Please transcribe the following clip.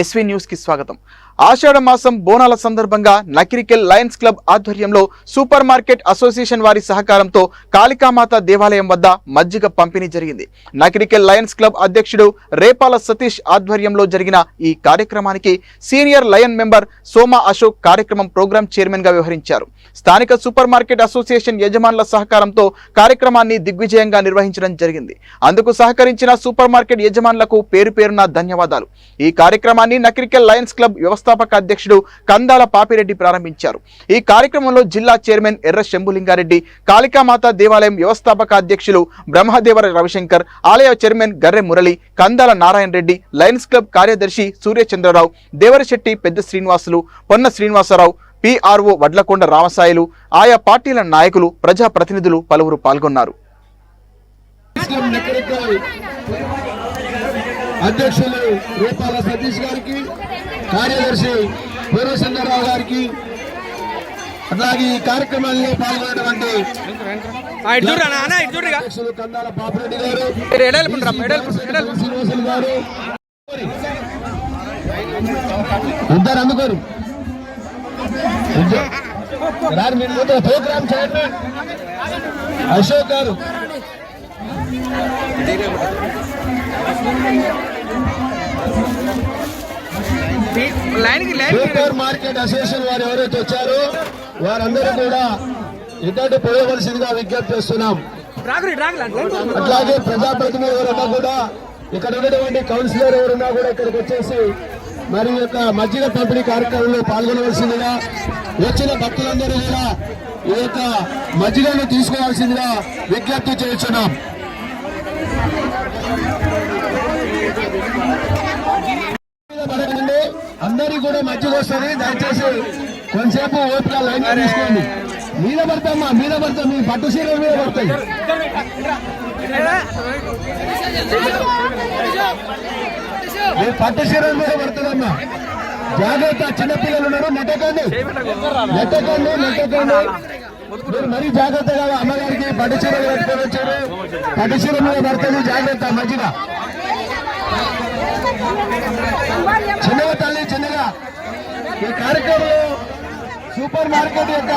SV న్యూస్కి స్వాగతం. ఆషాఢ మాసం బోనాల సందర్భంగా నకిరికెల్ లయన్స్ క్లబ్ ఆధ్వర్యంలో సూపర్ మార్కెట్ అసోసియేషన్ వారి సహకారంతో కాళికామాత దేవాలయం వద్ద మజ్జిగ పంపిణీ జరిగింది. నకిరికెల్ లయన్స్ క్లబ్ అధ్యక్షుడు రేపాల సతీష్ ఆధ్వర్యంలో జరిగిన ఈ కార్యక్రమానికి senior lion member Soma Ashok కార్యక్రమం ప్రోగ్రాం చైర్మన్గా వ్యవహరించారు. స్థానిక సూపర్ మార్కెట్ అసోసియేషన్ యజమానుల సహకారంతో కార్యక్రమాన్ని దిగ్విజయంగా నిర్వహించడం జరిగింది. అందుకు సహకరించిన సూపర్ మార్కెట్ యజమానులకు పేరు పేరున ధన్యవాదాలు. ఈ కార్యక్రమాన్ని నకిరికెల్ లయన్స్ క్లబ్ వ్యవస్థాపక అధ్యక్షుడు కందాల పాపిరెడ్డి ప్రారంభించారు. ఈ కార్యక్రమంలో జిల్లా చైర్మన్ ఎర్ర శంభులింగారెడ్డి కాళికామాత దేవాలయం వ్యవస్థాపక అధ్యక్షులు బ్రహ్మదేవర రవిశంకర్ ఆలయ chairman Garre Murali Kandala Narayana Reddy Lions Club కార్యదర్శి సూర్యచంద్రరావు దేవరశెట్టి పెద్ద శ్రీనివాసులు పొన్న శ్రీనివాసరావు పిఆర్ఓ వడ్లకొండ రామసాయిలు ఆయా పార్టీల నాయకులు ప్రజాప్రతినిధులు పలువురు పాల్గొన్నారు. అధ్యక్షులు రూపాల సతీష్ గారికి కార్యదర్శి పూర్వచంద్రరావు గారికి అట్లాగే ఈ కార్యక్రమాల్లో పాల్గొన్నటువంటి. అధ్యక్షులు కందాల పాపిరెడ్డి గారు. శ్రీనివాసులు గారు ఇద్దరు అందుకోరు మీరు programme chairman Ashok garu super market association వారు ఎవరైతే వచ్చారో వారందరూ కూడా ఇద్దరు పోయవలసిందిగా విజ్ఞప్తి చేస్తున్నాం. అట్లాగే ప్రజాప్రతినిధులు ఎవరున్నా కూడా ఇక్కడ ఉన్నటువంటి కౌన్సిలర్ ఎవరున్నా కూడా ఇక్కడికి వచ్చేసి మరి యొక్క మజ్జిగ పంపిణీ కార్యక్రమంలో పాల్గొనవలసిందిగా వచ్చిన భక్తులందరూ కూడా ఈ యొక్క మజ్జిగను తీసుకోవాల్సిందిగా విజ్ఞప్తి చేస్తున్నాం. అందరికి కూడా మజ్జిగ వస్తుంది. దయచేసి కొంతసేపు ఓపిక లైన్ తీసుకోండి. మీద పడతామా మీద పడతాం మీ పట్టు సీరియల్ మీద పడతాయి. మీ పట్టు సీరియల్ మీద పడుతుందమ్మా జాగ్రత్త చిన్నపిల్లలు ఉన్నారు. నెట్టకండి. నెట్టకండి నెట్టకండి. మీరు మరీ జాగ్రత్తగా అమ్మగారికి పట్టు చీరలు కట్టుకొని వచ్చారు. పట్టు చీర మీద పడుతుంది జాగ్రత్త మంచిగా. చిన్నగా తల్లి చిన్నగా. ఈ కార్యక్రమంలో సూపర్ మార్కెట్ యొక్క